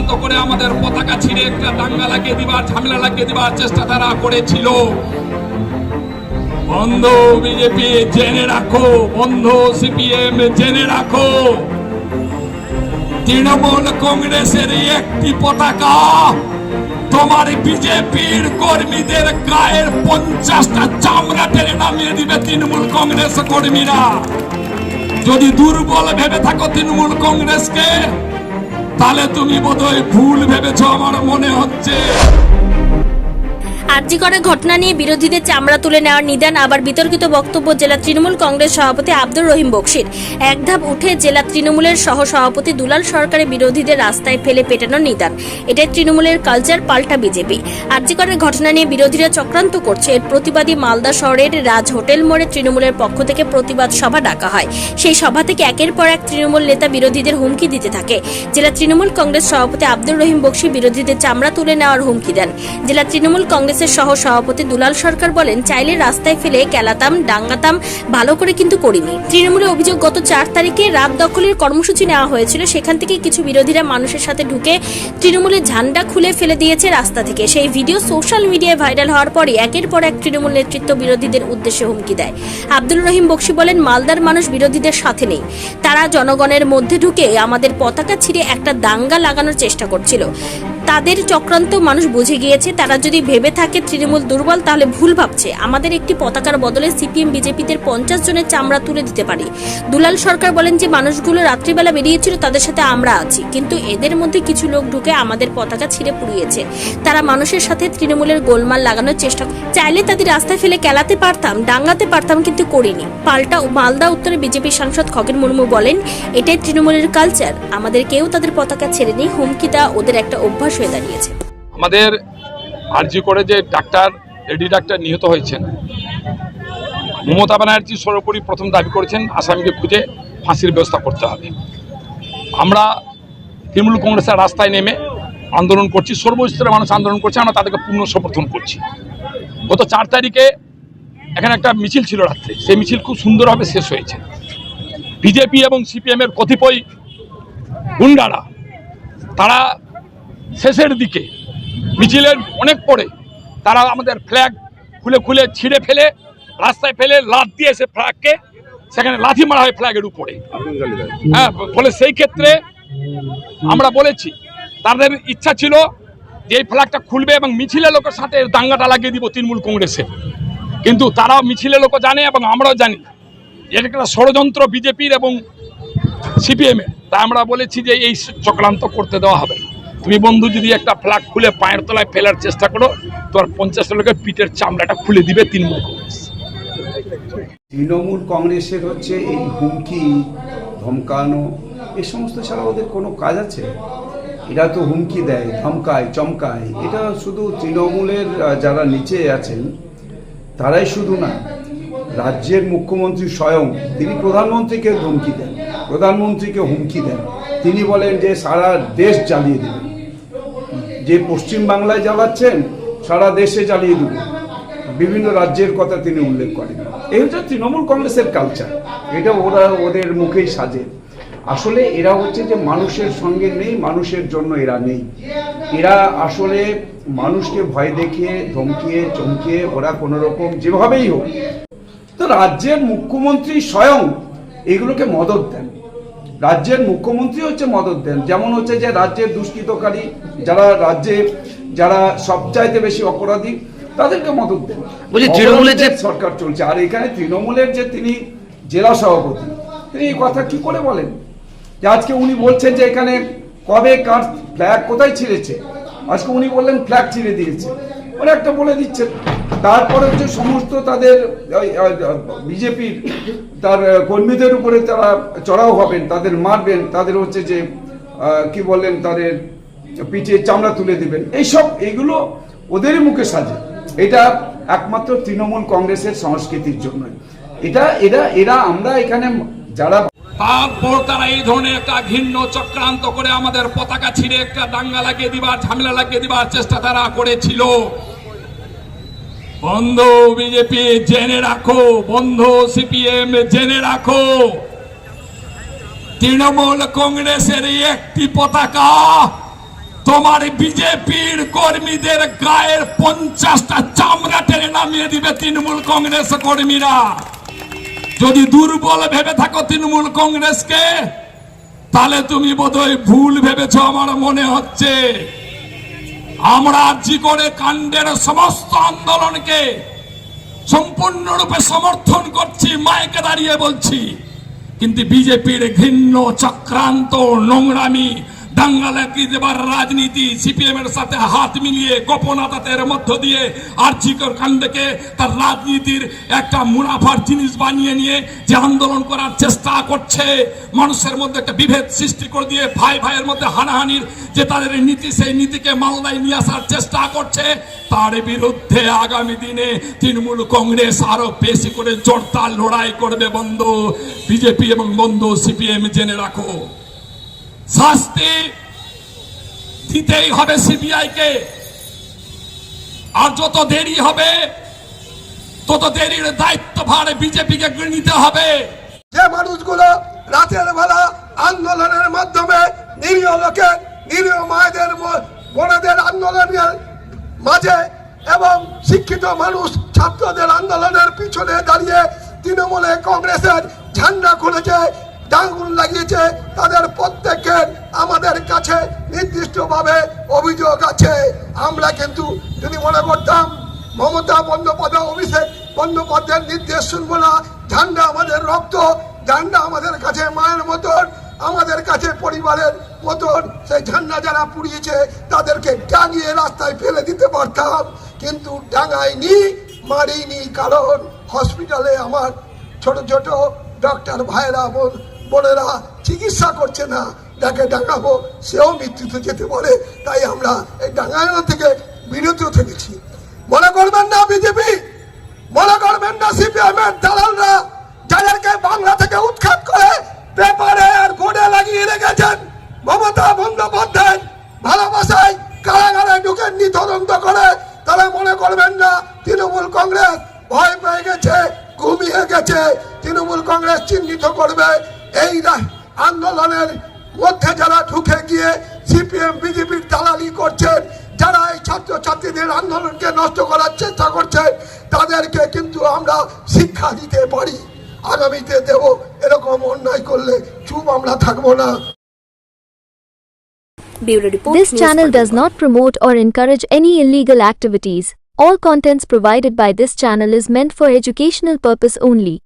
চক্রান্ত করে আমাদের পতাকা ছিঁড়ে একটা দাঙ্গা লাগিয়ে দিবার, ঝামেলা লাগিয়ে দিবার চেষ্টা তারা করেছিল। বন্ধ বিজেপি জেনে রাখো। বন্ধ সিপিএম জেনে রাখো। তৃণমূল কংগ্রেসের একটি পতাকা, তোমার বিজেপির কর্মীদের গায়ের পঞ্চাশটা চামড়া টেনে নামিয়ে দিবে তৃণমূল কংগ্রেস কর্মীরা। যদি দুর্বল ভেবে থাকো তৃণমূল কংগ্রেসকে তাহলে তুমি বোধহয় ভুল ভেবেছ আমার মনে হচ্ছে। আরজিকরের ঘটনা নিয়ে বিরোধীদের চামড়া তুলে নেওয়ার নিদান, আবার বিতর্কিত বক্তব্য জেলা তৃণমূল কংগ্রেস সভাপতি আব্দুর রহিম বক্সির। এক ধাপ উঠে জেলা তৃণমূলের সহ সভাপতি দুলাল সরকারের বিরোধীদের রাস্তায় ফেলে পেটানোর নিদান। এটাই তৃণমূলের কালচার, পাল্টা বিজেপি। আরজিকরের ঘটনা নিয়ে বিরোধীরা চক্রান্ত করছে। এর প্রতিবাদী মালদা শহরের রাজ হোটেল মোড়ে তৃণমূলের পক্ষ থেকে প্রতিবাদ সভা ডাকা হয়। সেই সভা থেকে একের পর এক তৃণমূল নেতা বিরোধীদের হুমকি দিতে থাকে। জেলা তৃণমূল কংগ্রেস সভাপতি আব্দুর রহিম বক্সি বিরোধীদের চামড়া তুলে নেওয়ার হুমকি দেন। জেলা তৃণমূল কংগ্রেসের সহ সভাপতি দুলাল সরকার বলেন, চাইলে রাস্তায় ফেলে কেলাতাম, ডাঙ্গাতাম, ভালো করে কিন্তু করিনি। তৃণমূলের অভিযোগ গত চার তারিখে রাত দখলের কর্মসূচি নেওয়া হয়েছিল। সেখান থেকে কিছু বিরোধীরা মানুষের সাথে ঢুকে তৃণমূলের ঝান্ডা খুলে ফেলে দিয়েছে রাস্তা থেকে। সেই ভিডিও সোশ্যাল মিডিয়ায় ভাইরাল হওয়ার পরে একের পর এক তৃণমূল নেতৃত্ব বিরোধীদের উদ্দেশ্যে হুমকি দেয়। আব্দুল রহিম বক্সি বলেন, মালদার মানুষ বিরোধীদের সাথে নেই। তারা জনগণের মধ্যে ঢুকে আমাদের পতাকা ছিঁড়ে একটা দাঙ্গা লাগানোর চেষ্টা করছিল। তাদের চক্রান্ত মানুষ বুঝে গিয়েছে, তারা যদি ভেবে থাকে তৃণমূল দুর্বল, তাহলে ভুল ভাবছে। আমাদের একটি পতাকার বদলে সিপিএম বিজেপিদের পঞ্চাশ জনের চামড়া তুলে দিতে পারি। দুলাল সরকার বলেন যে, মানুষগুলো রাত্রিবেলা বেরিয়েছিল, তাদের সাথে আমরা আছি। কিন্তু এদের মধ্যে কিছু লোক ঢুকে আমাদের পতাকা ছিঁড়ে পুড়িয়েছে। তারা মানুষের সাথে তৃণমূলের গোলমাল লাগানোর চেষ্টা চাইলে তাদের রাস্তায় ফেলে কেলাতে পারতাম, ডাঙ্গাতে পারতাম, কিন্তু করিনি। পাল্টা মালদা উত্তরে বিজেপি সাংসদ খগেন মুর্মু বলেন, এটাই তৃণমূলের কালচার আমাদের কেউ তাদের পতাকা ছেড়ে নেই হুমকি দেওয়া ওদের একটা অভ্যাস হয়ে দাঁড়িয়েছে আমাদের আরজি করে যে ডাক্তার লেডি ডাক্তার নিহত হয়েছেন, মমতা ব্যানার্জি সর্বোপরি প্রথম দাবি করেছেন, আসামিকে খুঁজে ফাঁসির ব্যবস্থা করতে হবে। আমরা তৃণমূল কংগ্রেসের রাস্তায় নেমে আন্দোলন করছি, সর্বস্তরের মানুষ আন্দোলন করছে, আমরা তাদেরকে পূর্ণ সমর্থন করছি। গত চার তারিখে এখানে একটা মিছিল ছিল রাত্রে, সেই মিছিল খুব সুন্দরভাবে শেষ হয়েছে। বিজেপি এবং সিপিএমের কতিপয় গুন্ডারা, তারা শেষের দিকে মিছিলের অনেক পরে তারা আমাদের ফ্ল্যাগ খুলে খুলে ছিঁড়ে ফেলে, রাস্তায় ফেলে লাথ দিয়ে সে ফ্ল্যাগকে সেখানে লাথি মারা হয় ফ্ল্যাগের উপরে। হ্যাঁ ফলে সেই ক্ষেত্রে আমরা বলেছি, তাদের ইচ্ছা ছিল যে এই ফ্ল্যাগটা খুলবে এবং মিছিলের লোকের সাথে দাঙ্গাটা লাগিয়ে দিব তৃণমূল কংগ্রেসে। কিন্তু তারাও মিছিলের লোকও জানে এবং আমরাও জানি, এটা একটা ষড়যন্ত্র বিজেপির এবং সিপিএমের তাই আমরা বলেছি যে এই চক্রান্ত করতে দেওয়া হবে। তুমি বন্ধু, যদি একটা ফ্ল্যাগ খুলে পায়ের তলায় ফেলার চেষ্টা করো তোমার পঞ্চাশ লোকের পিঠের চামড়াটা খুলে দিবে তৃণমূল কংগ্রেস তৃণমূল কংগ্রেসের হচ্ছে এই হুমকি, ধমকানো, এ সমস্ত ছাড়া ওদের কোনো কাজ আছে? এরা তো হুমকি দেয়, ধমকায়, চমকায়। এটা শুধু তৃণমূলের যারা নিচে আছেন, তারাই শুধু না, রাজ্যের মুখ্যমন্ত্রী স্বয়ং, তিনি প্রধানমন্ত্রীকে ধমকি দেন, প্রধানমন্ত্রীকে হুমকি দেন। তিনি বলেন যে সারা দেশ জ্বালিয়ে দেবেন যে পশ্চিম বাংলায় জ্বালাচ্ছেন, সারা দেশে জ্বালিয়ে দেব। বিভিন্ন রাজ্যের কথা তিনি উল্লেখ করেন। এই হচ্ছে তৃণমূল কংগ্রেসের কালচার এটা ওরা ওদের মুখেই সাজে। আসলে এরা হচ্ছে যে মানুষের সঙ্গে নেই, মানুষের জন্য এরা নেই। এরা আসলে মানুষকে ভয় দেখিয়ে, ধমকিয়ে, চমকিয়ে ওরা কোনো রকম যেভাবেই হোক, তো রাজ্যের মুখ্যমন্ত্রী স্বয়ং এগুলোকে মদত দেন। রাজ্যের মুখ্যমন্ত্রী হচ্ছে মদত দেন যেমন হচ্ছে যে রাজ্যের দুষ্কৃতকারী যারা রাজ্যে যারা সবচাইতে বেশি অপরাধী তাদেরকে মদত দেন। তৃণমূলের যে- সরকার চলছে। আর এখানে তৃণমূলের যে তিনি জেলা সভাপতি তিনি এই কথা কি করে বলেন? যে আজকে উনি বলছেন যে এখানে কবে কার ফ্ল্যাগ কোথায় ছিঁড়েছে? আজকে উনি বললেন ফ্ল্যাগ ছিঁড়ে দিয়েছে। ওরা একটা বলে দিচ্ছেন। তারপরে হচ্ছে সমস্ত তাদের বিজেপির তার কর্মীদের উপরে তারা চড়াও হবেন, তাদের মারবেন, তাদের হচ্ছে যে কি বলেন, তাদের পিঠে চামড়া তুলে দিবেন। এইসব এগুলো ওদেরই মুখে সাজে। এটা একমাত্র তৃণমূল কংগ্রেসের সংস্কৃতির জন্য এটা, এরা এরা, আমরা এখানে যারা তারপর তারা এই ধরনের একটা ঘৃণ্য চক্রান্ত করে আমাদের পতাকা ছিঁড়ে একটা দাঙ্গা লাগিয়ে দিবার, ঝামেলা লাগিয়ে দিবার চেষ্টা তারা করেছিল। বন্ধ বিজেপি, জেনে রাখো। বন্ধ সিপিএম, জেনে রাখো। তৃণমূল কংগ্রেসের একটি পতাকা তোমার বিজেপির কর্মীদের গায়ের পঞ্চাশটা চামড়া টেনে নামিয়ে দিবে তৃণমূল কংগ্রেস কর্মীরা। যদি দুর্বল ভেবে থাকো তৃণমূল কংগ্রেসকে, তাহলে তুমি বোধহয় ভুল ভেবেছ, আমার মনে হচ্ছে। আমরা জীবনে কাণ্ডের সমস্ত আন্দোলনকে সম্পূর্ণরূপে সমর্থন করছি মাইকে দাঁড়িয়ে বলছি। কিন্তু বিজেপির ঘৃণ্য, চক্রান্ত, নোংরামি দাঙ্গালাকি রাজনীতি? সিপিএম এর সাথে হাত মিলিয়ে গোপনাতাতের মধ্য দিয়ে আর্থিকর কাণ্ডকে তার রাজনীতির একটা মুনাফার জিনিস বানিয়ে নিয়ে যে আন্দোলন করার চেষ্টা করছে, মানুষের মধ্যে একটা বিভেদ সৃষ্টি করে দিয়ে ভাই ভাইয়ের মধ্যে হানাহানির যে তাদের নীতি, সেই নীতিকে মালদায় নিয়ে আসার চেষ্টা করছে, তার বিরুদ্ধে আগামী দিনে তৃণমূল কংগ্রেস আরও বেশি করে জোরদার লড়াই করবে বন্ধু। বিজেপি এবং বন্ধু সিপিএম জেনে রাখো। শাস্তি দিতেই হবে সিবিআই কে আর যত দেরি হবে, তত দেরির দায়িত্বভার বিজেপিকে নিতে হবে। যে মানুষগুলো রাতের বেলা আন্দোলনের মাধ্যমে নিরীহ লোকের নিরীহ মায়েদের বোনেদের আন্দোলনের মাঝে এবং শিক্ষিত মানুষ ছাত্রদের আন্দোলনের পিছনে দাঁড়িয়ে তৃণমূলে কংগ্রেসের ঝান্ডা খুলেছে ডাঙ্গুন লাগিয়েছে তাদের প্রত্যেকের আমাদের কাছে নির্দিষ্টভাবে অভিযোগ আছে। আমরা কিন্তু যদি মনে করতাম মমতা বন্দ্যোপাধ্যায় অভিষেক বন্দ্যোপাধ্যায়ের নির্দেশ শুনব না, ঝান্ডা আমাদের রক্ত, ঝান্ডা আমাদের কাছে মায়ের মতন, আমাদের কাছে পরিবারের মতন, সেই ঝান্ডা যারা পুড়িয়েছে তাদেরকে ডাঙিয়ে রাস্তায় ফেলে দিতে পারতাম। কিন্তু ডাঙাইনি, মারিনি, কারণ হসপিটালে আমার ছোট ছোট ডক্টর ভাইরা বোন বোনেরা চিকিৎসা করছে না। যাকে ডাঙাবো সেও মৃত্যুতে যেতে বলে তাই আমরা এই ডাঙানো থেকে বিরত থেকেছি। মনে করবেন না বিজেপি? মনে করবেন না সিপিএম দালালরা যাদেরকে বাংলা থেকে উৎখাত করে পেপারে আর বোর্ডে লাগিয়ে রেখেছেন। মমতা বন্দ্যোপাধ্যায় ভালোবাসায় কারাগারে ঢুকে তদন্ত করে। তারা মনে করবেন না তৃণমূল কংগ্রেস ভয় পেয়ে গেছে, ঘুমিয়ে গেছে। তৃণমূল কংগ্রেস চিহ্নিত করবে। এই আন্দোলনের মধ্যে যারা ঢুকে গিয়ে সিপিএম বিজেপির দালালি করছেন যারা এই ছাত্রছাত্রীদের আন্দোলনকে নষ্ট করার চেষ্টা করছে তাদেরকে কিন্তু আমরা শিক্ষা দিতে পারি আগামীতে দেব এরকম অন্যায় করলে চুপ আমরা থাকব না This channel does not promote or encourage any illegal activities. All contents provided by this channel is meant for educational purpose only.